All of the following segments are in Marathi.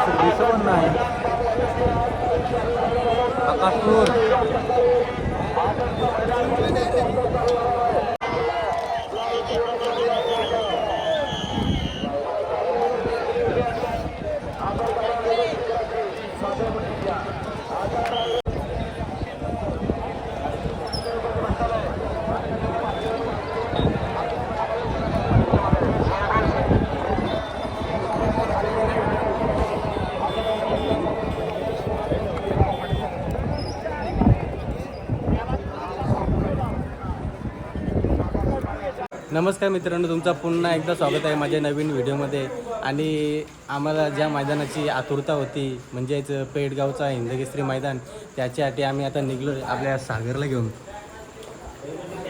तसं दिसत नाही. आकाशपूर नमस्कार मित्रांनो तुमचं पुन्हा एकदा स्वागत आहे माझ्या नवीन व्हिडिओमध्ये. आणि आम्हाला ज्या मैदानाची आतुरता होती म्हणजेच पेडगावचा हिंदकेसरी मैदान त्याच्यासाठी आम्ही आता निघलो आपल्या सागरला घेऊन.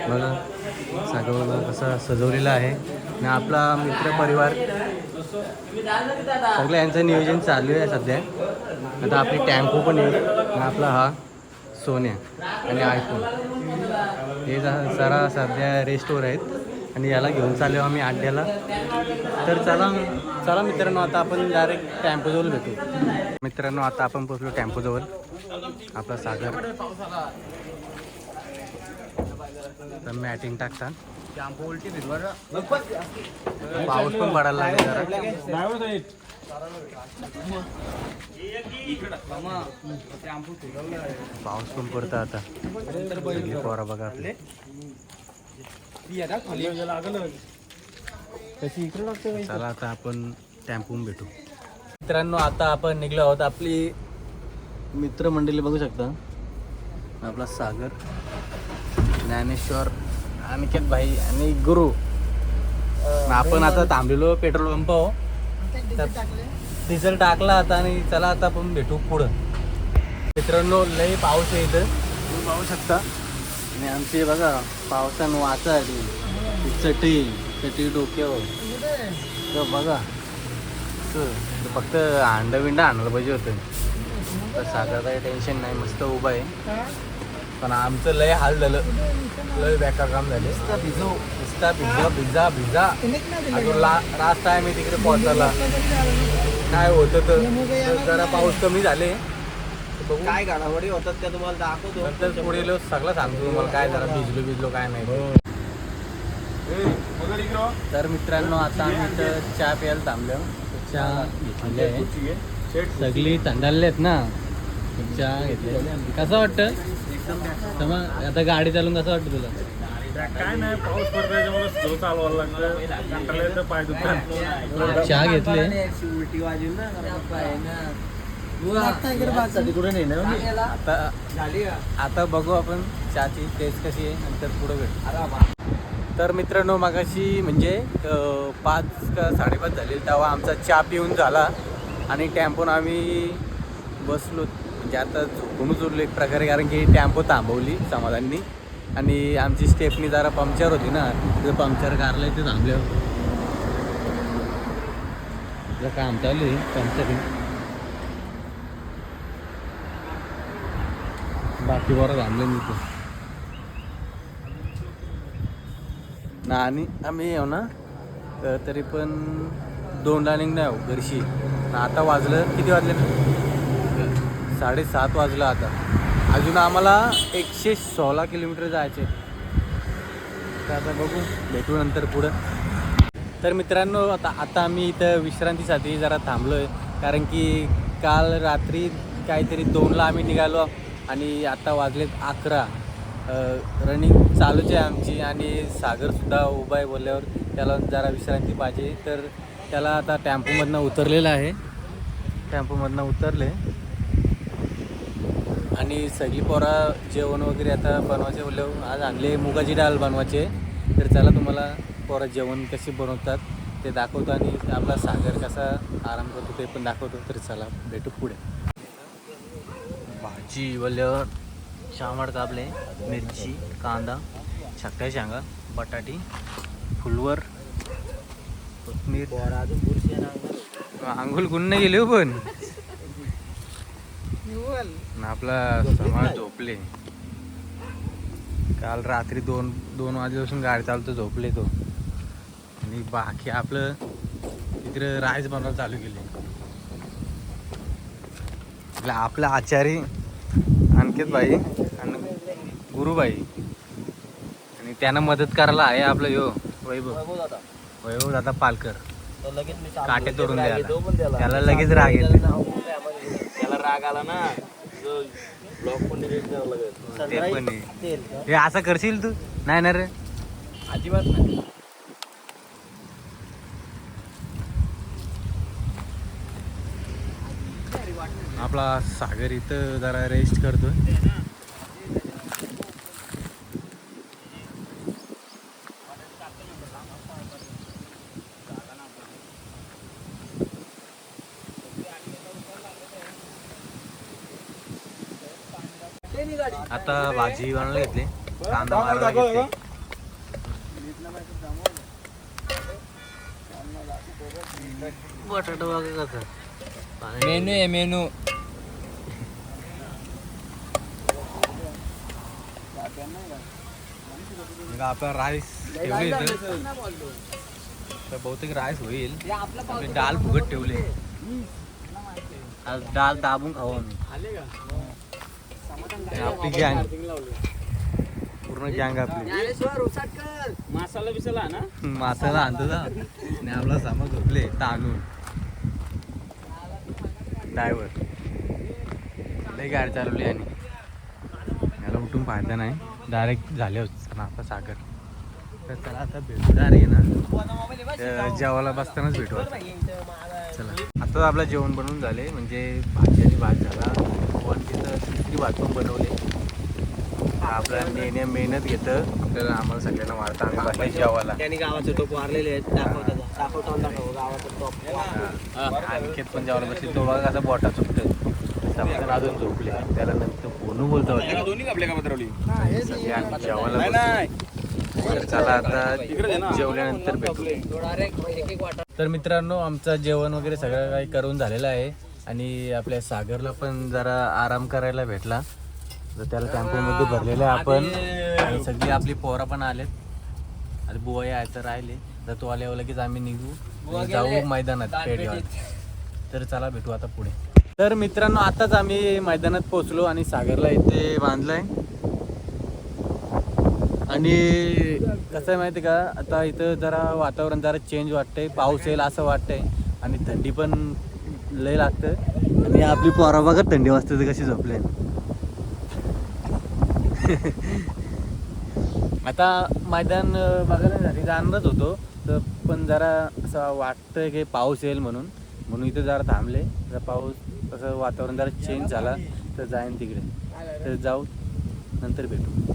बघा सागरला कसा सजवलेला आहे. आणि आपला मित्रपरिवार. सगळं यांचं नियोजन चालू आहे सध्या. आता आपली टॅम्पो पण येईल. आणि आपला हा सोन्या आणि आयफोन हे जा- जरा सध्या रेस्टोर आहेत. आणि याला घेऊन चाललो आम्ही अड्ड्याला तर चला चला मित्रांनो आता आपण डायरेक्ट टॅम्पोजवळ भेटू. मित्रांनो आता आपण पोचलो टॅम्पोजवळ आपला सागर. तर मॅटिंग टाकतात. पाऊस पण पडायला लागेल जरा. पाऊस पण पडतो आता. बघा आपले. चला आता आपण टॅम्पून भेटू. मित्रांनो आता आपण निघलो आहोत आपली मित्रमंडळी बघू शकता. आपला सागर ज्ञानेश्वर अनिकेत भाई आणि गुरु. आपण आता थांबलेलो पेट्रोल पंप हो. डिझेल टाकला आता आणि चला आता आपण भेटू पुढं. मित्रांनो लय पाऊस आहे इथं. तुम्ही पाहू शकता. आणि आमची बघा पावसानं वाचा चटी चटी डोक्यावर. बघा फक्त अंडा बिंडा आणलं पाहिजे होतं. तर सागर काही टेन्शन नाही मस्त उभा आहे. पण आमचं लय हाल झालं. लय बेकार काम झाले. भिजा भिजा भिजा. अजून ला रास्त आहे मी तिकडे पोहोचायला काय होतं तर जरा पाऊस कमी झाले. बघू. काय घडामोडी होतात त्या तुम्हाला दाखवतो. नंतर पुढे लो सगळं सांगतो तुम्हाला काय जरा भिजलो भिजलो काय नाही. तर मित्रांनो आता आम्ही इथं चहा प्यायला थांबलो. चहा घेतलेली आहे. सगळी थंडारले आहेत ना. चहा घेतले कसं वाटतं? मग आता गाडी चालून कसं वाटतं तुला? काय नाही पाऊस पडतो चालवायला येतं पाय दुखतात. चहा घेतले. उलटी वाजून ना आता आता बघू आपण चहाची टेस्ट कशी आहे नंतर पुढे भेटू. तर मित्रांनो मागाशी म्हणजे पाच का साडेपाच झाले तेव्हा आमचा चहा पिऊन झाला. आणि टॅम्पोन आम्ही बसलो. म्हणजे आता झोपूनच उरलो एक प्रकारे कारण की टॅम्पो थांबवली समाधाननी. आणि आमची स्टेपनी जरा पंक्चर होती ना. तिथं पंक्चर कारला इथे थांबल्यावर. काम चालू आहे पंक्चरिंग बाकी बरं घालले मी इथे. ना आणि आम्ही येऊ ना. तर तरी पण दोन रनिंग नाही आहो घरशी आता वाजलं किती वाजले साडेसात वाजलं आता. अजून आम्हाला एकशे सोळा किलोमीटर जायचे तर आता बघू भेटू नंतर पुढं. तर मित्रांनो आता आता आम्ही इथं विश्रांतीसाठी जरा थांबलो आहे कारण की काल रात्री काहीतरी दोनला आम्ही निघालो. आणि आता वाजलेत अकरा. रनिंग चालूच आहे आमची आणि सागरसुद्धा उभा आहे बोलल्यावर त्याला जरा विश्रांती पाहिजे. तर त्याला आता टॅम्पोमधनं उतरलेलं आहे. टॅम्पोमधनं उतरले. आणि सगळी पोरा जेवण वगैरे आता बनवायचे बोलल्यावर आज आणले मुगाची डाळ बनवायचे. तर चला तुम्हाला पोरा जेवण कसे बनवतात ते दाखवतो आणि आपला सागर कसा आराम करतो ते पण दाखवतो. तर चला भेटू पुढे. मिरची वल्यावर शामड कापले मिरची कांदा छक्का शेंगा बटाटी फुलवर कोथमीर. आंघोळ गुण नाही गेले हो पण. आपला समाज झोपले. काल रात्री दोन दोन वाजेपासून गाडी चालतो झोपले तो. आणि बाकी आपलं तिकडे राईस बनवायला चालू केले. आपलं आचारी अंकित भाई आणि गुरुबाई आणि त्यांना मदत करायला आहे आपलं यो वैभव वैभव दादा पालकर. काटे तोडून द्यायला. पण त्याला. लगेच राग येतो. त्याला राग आला ना ते पण? हे असं करशील तू नाही ना रे अजिबात नाही आपला सागर इथं जरा रेस्ट करतोय. आता भाजी बनवली घेतली कांदा मारायला घेतली. बटाटा बघा कसं मेनू आहे मेनू. आपला राईस ठेवले इथं. तर बहुतेक राईस होईल. आपली डाळ फुगत ठेवले. आज डाळ दाबून खाऊ आम्ही. आणि आपली गँग. पूर्ण गँग आपली. मसाला बिसाला ना? मासाला आणतो आणि आपला सामान झोपले ताणून ड्रायव्हर लई गाडी चालवली आणि याला उठून फायदा नाही. डायरेक्ट झाले होते ना आता सागर. तर चला आता भेटू. डायरेक्ट ना. तर जेवायला बसतानाच भेटू आता. चला. आता आपलं जेवण बनवून झाले म्हणजे भाजी आणि भात झाला. पण तिथं तिसरी भात पण बनवले. आपला नेहमी मेहनत घेतं. आपल्याला आम्हाला सगळ्यांना वाढतं आम्ही बसले जेवायला. त्यांनी गावाचे टोप मारलेले आहेत. दाखव त्याचा दाखव तोंड दाखव. गावाचा टोप. आणखीत पण जेवायला बसले. तो बघा कसा बोटा चुकतोय. समजा अजून झोपले. त्याला नंतर फोन बोलतो. तर चला आता जेवल्यानंतर भेटू. तर मित्रांनो आमचं जेवण वगैरे सगळं काही करून झालेलं आहे. आणि आपल्या सागरला पण जरा आराम करायला भेटला. तर त्याला टेम्पोमध्ये भरलेलं आहे आपण. आणि सगळी आपली पोरं पण आलेत. आता बुवा यायचं राहिले. तर तो आल्यावर लगेच आम्ही निघू. आणि जाऊ मैदानात पेडगाव तर चला भेटू आता पुढे. तर मित्रांनो आताच आम्ही मैदानात पोहोचलो आणि सागरला इथे बांधलंय. आणि कसं आहे माहिती का? आता इथं जरा वातावरण जरा चेंज वाटतंय पाऊस येईल असं वाटतंय आणि थंडी पण लय लागतं आणि आपली पोरा बघत थंडी वाजते तर कशी झोपले आता मैदान बघायला जाणारच होतो. तर पण जरा असं वाटतंय की पाऊस येईल म्हणून. म्हणून इथं जरा थांबले जर पाऊस असं वातावरण जरा चेंज झाला तर जाईन तिकडे. तर जाऊ नंतर भेटू.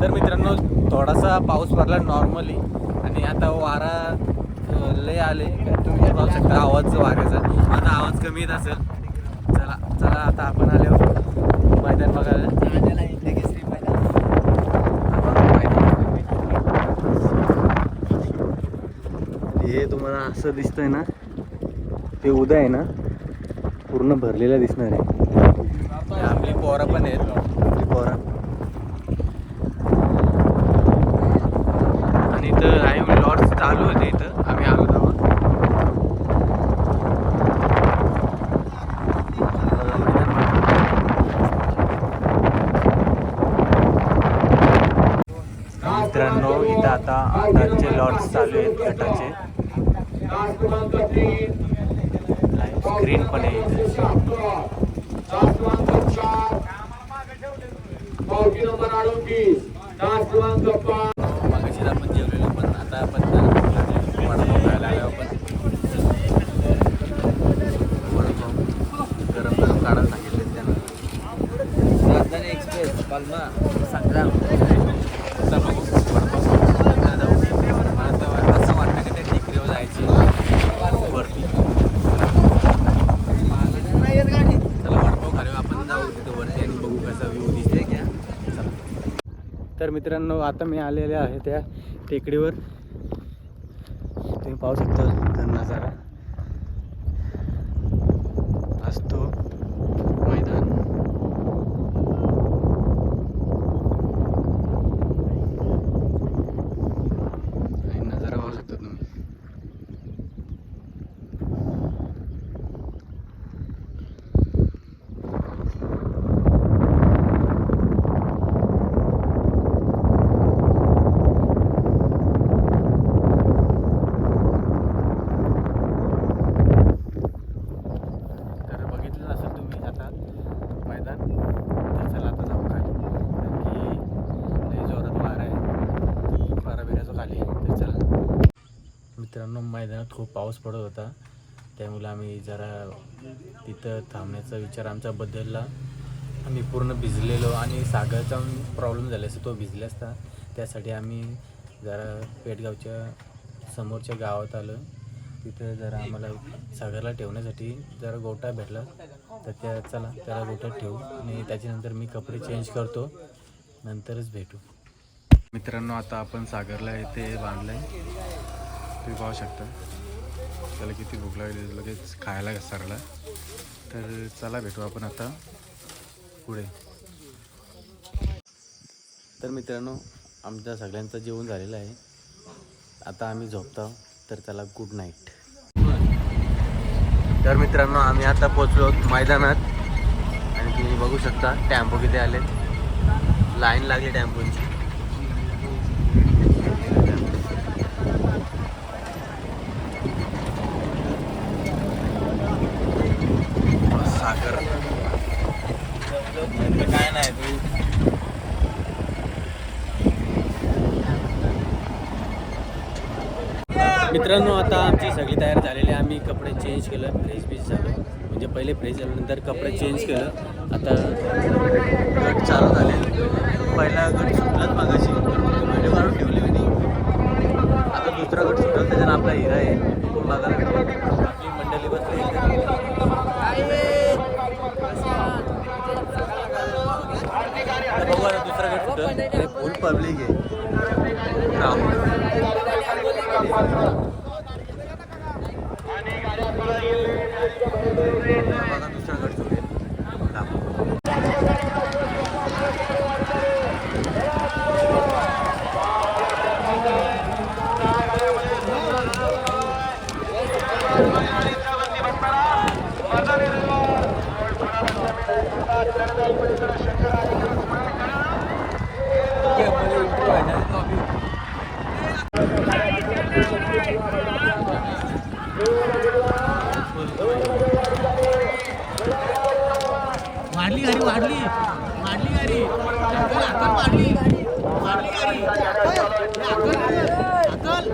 तर मित्रांनो थोडासा पाऊस पडला नॉर्मली आणि आता वारा लय आले. तुम्ही पाहू शकता आवाज वाऱ्याचा. आता आवाज कमी येत असेल. चला चला आता आपण आल्यावर मैदान बघायला. हे तुम्हाला असं दिसतंय ना ते उद्या आहे ना पूर्ण भरलेलं दिसणार आहे. आपली पोरं पण आहेत. आपली पोरं आणि इथं आहे लॉट्स चालू होते इथं आम्ही आलो तेव्हा मित्रांनो इथं आता आधारचे लॉट्स चालू आहेत गटाचे लाईव्ह स्क्रीन पण आहे इथे. मगाशी आपण जेवलेलो पण आता आपण वडापाव खायला आलो आपण वडापाव गरम गरम काढायला सांगितले त्यांना राजधानी एक्सप्रेस पालमा संग्राम चला बघू, वडापाव खाऊ. नंतर जाऊ. मला तर असं वाटतं की त्या टेकडीवर जायची वरती चला वडापाव खाली आपण जाऊ तिथं वरती आणि बघू कसा व्ह्यू दिसते घ्या तर मित्रांनो आता मी आलेले आहे त्या टेकडीवर तुम्ही पाहू शकता तर नजारा असतो मैदान आणि नजारा पाहू शकता तुम्ही खूप पाऊस पडत होता. त्यामुळे आम्ही जरा तिथं थांबण्याचा विचार आमचा बदलला. आम्ही पूर्ण भिजलेलो आणि सागरचा प्रॉब्लेम झाला असता तो भिजला असता. त्यासाठी आम्ही जरा पेटगावच्या समोरच्या गावात आलो. तिथं जरा आम्हाला सागरला ठेवण्यासाठी जरा गोटा भेटला. तर त्या चला त्याला गोट्यात ठेवू आणि त्याच्यानंतर मी कपडे चेंज करतो. नंतरच भेटू. मित्रांनो आता आपण सागरला इथे आहे तुम्ही पाहू शकता. त्याला किती भूक लागली लगेच खायला घसरला तर चला भेटू आपण आता पुढे. तर मित्रांनो आमच्या सगळ्यांचं जेवण झालेलं आहे. आता आम्ही झोपतो तर त्याला गुड नाईट तर मित्रांनो आम्ही आता पोचलो मैदानात. आणि तुम्ही बघू शकता टॅम्पो किती आले लाईन लागली टॅम्पोची सागर काय नाही तू मित्रांनो आता आमची सगळी तयार झालेली आहे आम्ही कपडे चेंज केलं फ्रेश बीज झालं. म्हणजे पहिले फ्रेश झाल्यानंतर कपडे चेंज केलं. आता गट चालू झाले. पहिला गट सुटलाच मागाशी. म्हणजे व्हिडिओ काढून ठेवले मी आता दुसरा गट सुटला त्याच्यानं आपला हिरा आहे. बघायला भेटेल. आपली मंडळी बसली आता बघू आता दुसरा गट सुटल फुल पब्लिक आहे राहू बघा दुसरा गट सुटेल दाखव. वाढली गाडी वाढली वाढली गाडी अक्कल अक्कल वाढली वाढली गाडी अक्कल अक्कल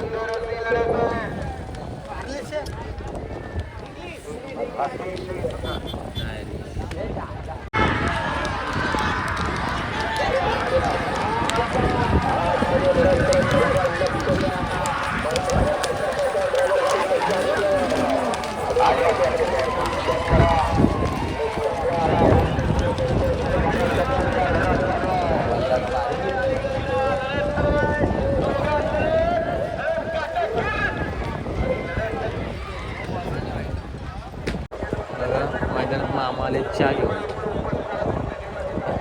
बघा आले चहा घेऊन.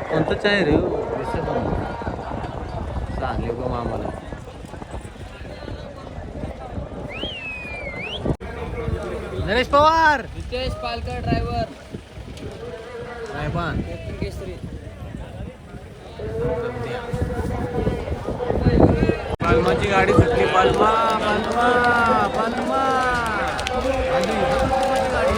कोणतं चहा आहे रे हो? दिसतं पण सांगले गो मामाला नरेश पवार! नितेश पालकर ड्रायव्हर रायबान केसरी. पालमाची गाडी सुटली पालमा पालमा आली, पालमाची गाडी.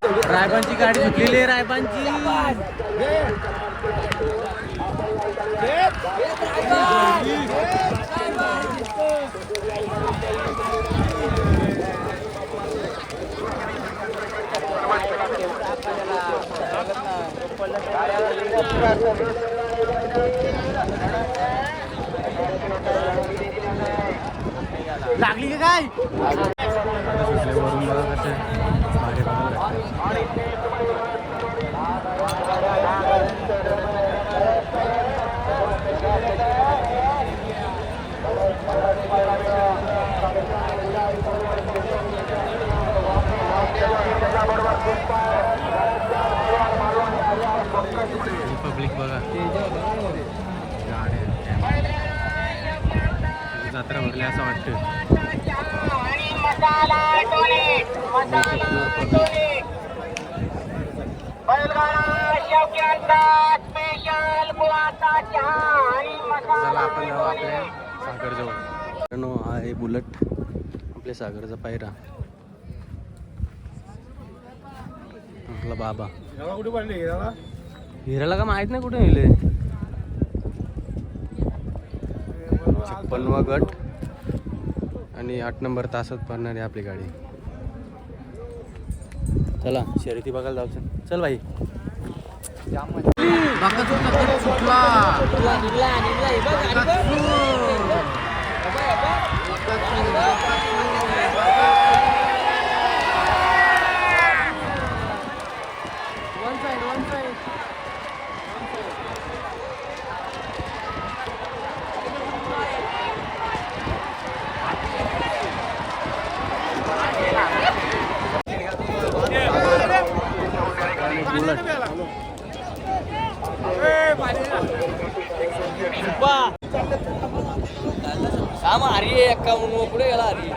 रायबांची गाडी सुटलेली आहे रायबांची लागली काय? पब्लिक बघा जत्रा भरली असं वाटतं चला आपण जाऊ आपल्या सागरजवळ. मित्रांनो हा आहे बुलट. आपल्या सागरचा पायरा. आपला बाबा. कुठे पडली? याला? हिराला का माहीत नाही कुठे नेले? छप्पनवा गट. आणि आठ नंबर तासात पडणार आहे आपली गाडी. चला शर्यती बघायला जाऊ चल भाई. बुलट काम हरी अक्का म्हणून पुढे गेला हरी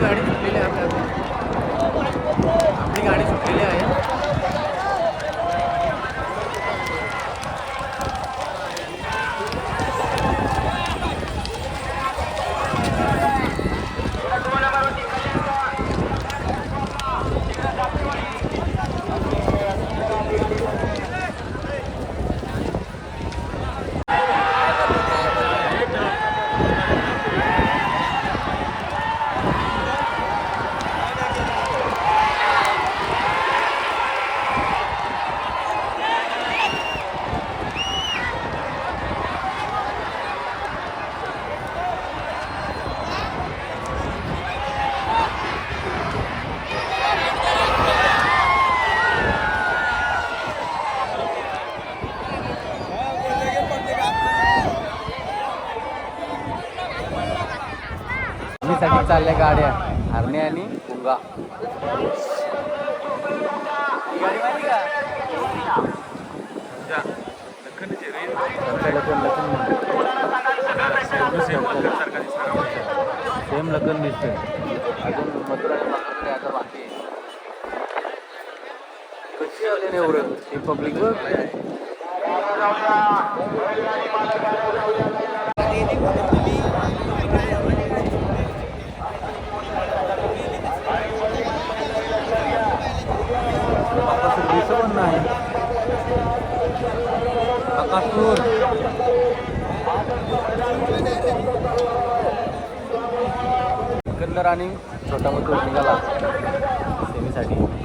गाडी सुटलेली आहे आपल्या आपली गाडी सुटलेली आहे साठी चालल्या गाड्या. हरणे आणि पुंगा सेम लग्न दिसतंय. अजून आता बाकी कशी आले नाही एवढं हे पब्लिक बघ. आणि छोटा मथुर निघाला सेमीसाठी.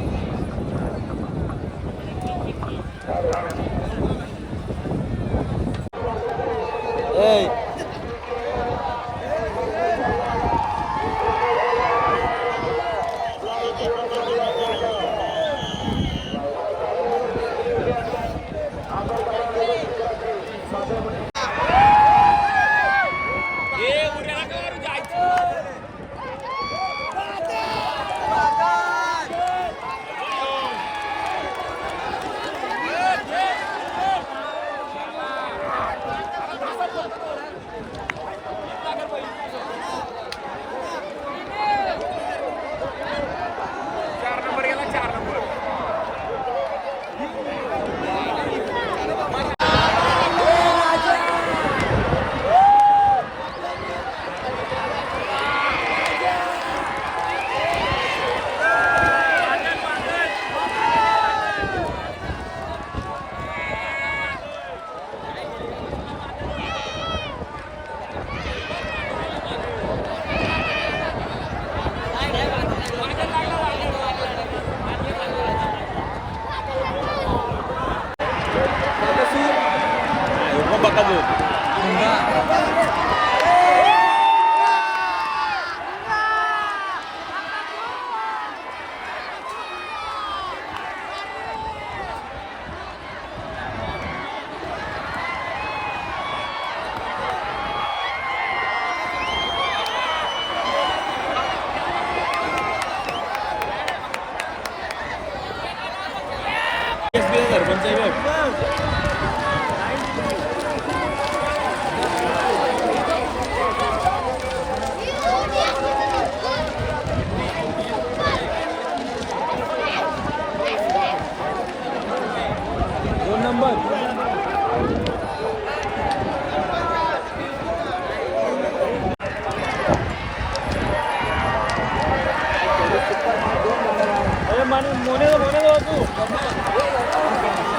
ลูกมันก็ moneda, moneda, tú.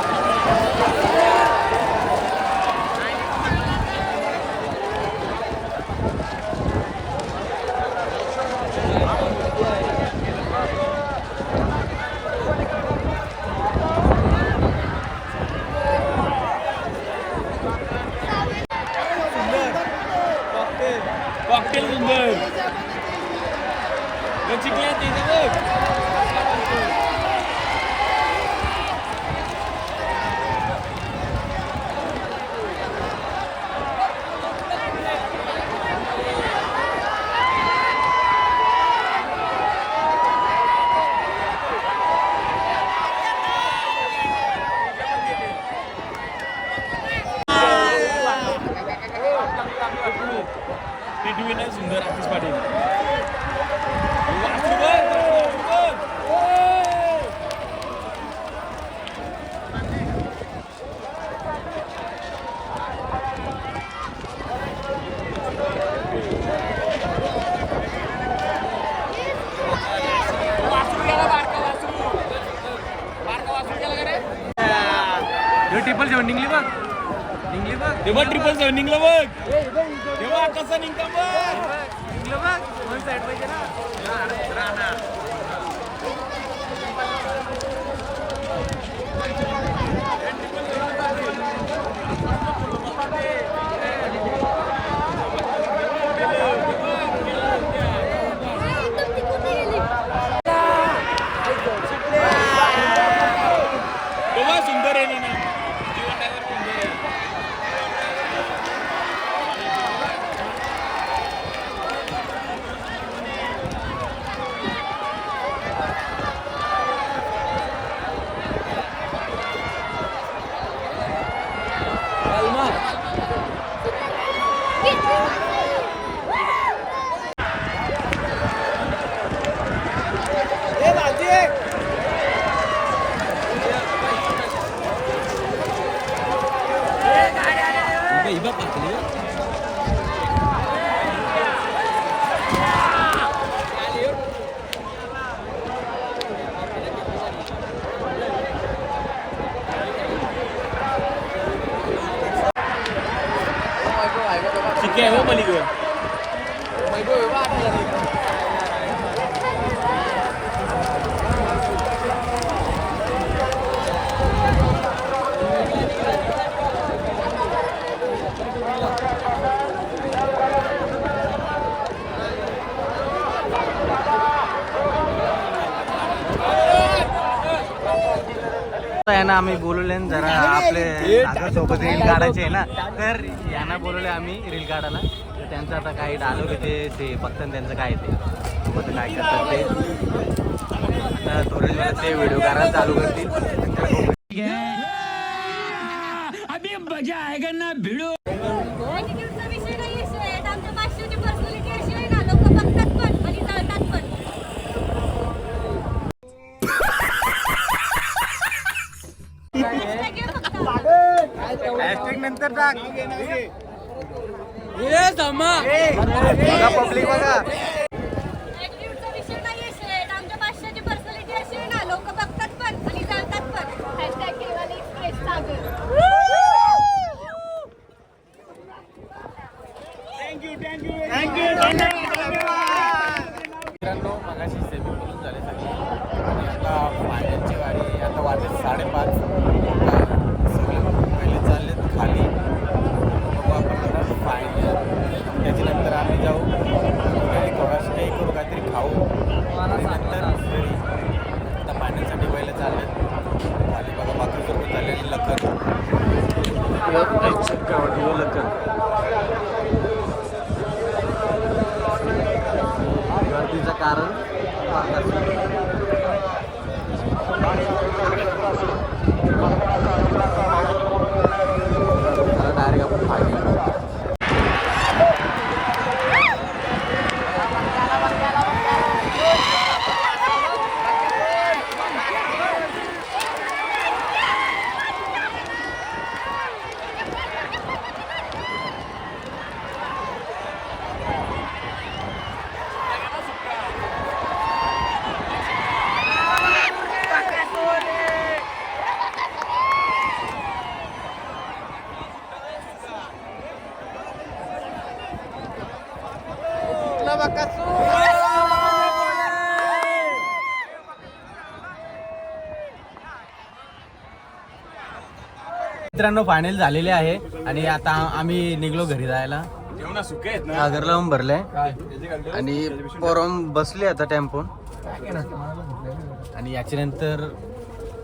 घ्यावं पलीकडे आहे ना आम्ही बोलवले जरा आपले सोबत काढायचे ना तर त्यांना बोलवले आम्ही रील काढायला तर त्यांचं आता काही डायलॉग येते ते फक्त त्यांचं काय ते मग काय करतात ते. आता थोडे दिवस ते व्हिडिओ काढायला चालू करतील. नंतर टाक. Yes, ama. Mga public mga. Thank you. मित्रांनो फायनल झालेले आहे. आणि आता आम्ही निघलो घरी जायला. घरला लावून भरलाय आणि पोरम बसले आता टेम्पो आणि याच्यानंतर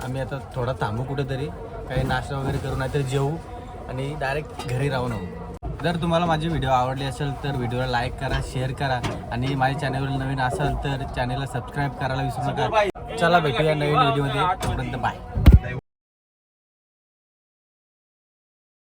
आम्ही आता थोडा थांबू कुठेतरी. काही नाश्ता वगैरे करू नाहीतर जेवू आणि डायरेक्ट घरी राहून आहोत जर तुम्हाला माझी व्हिडिओ आवडली असेल तर व्हिडिओला लाईक करा शेअर करा. आणि माझ्या चॅनलवर नवीन असाल तर चॅनलला सबस्क्राईब करायला विसरू नका. चला भेटूया नवीन व्हिडिओमध्ये तोपर्यंत बाय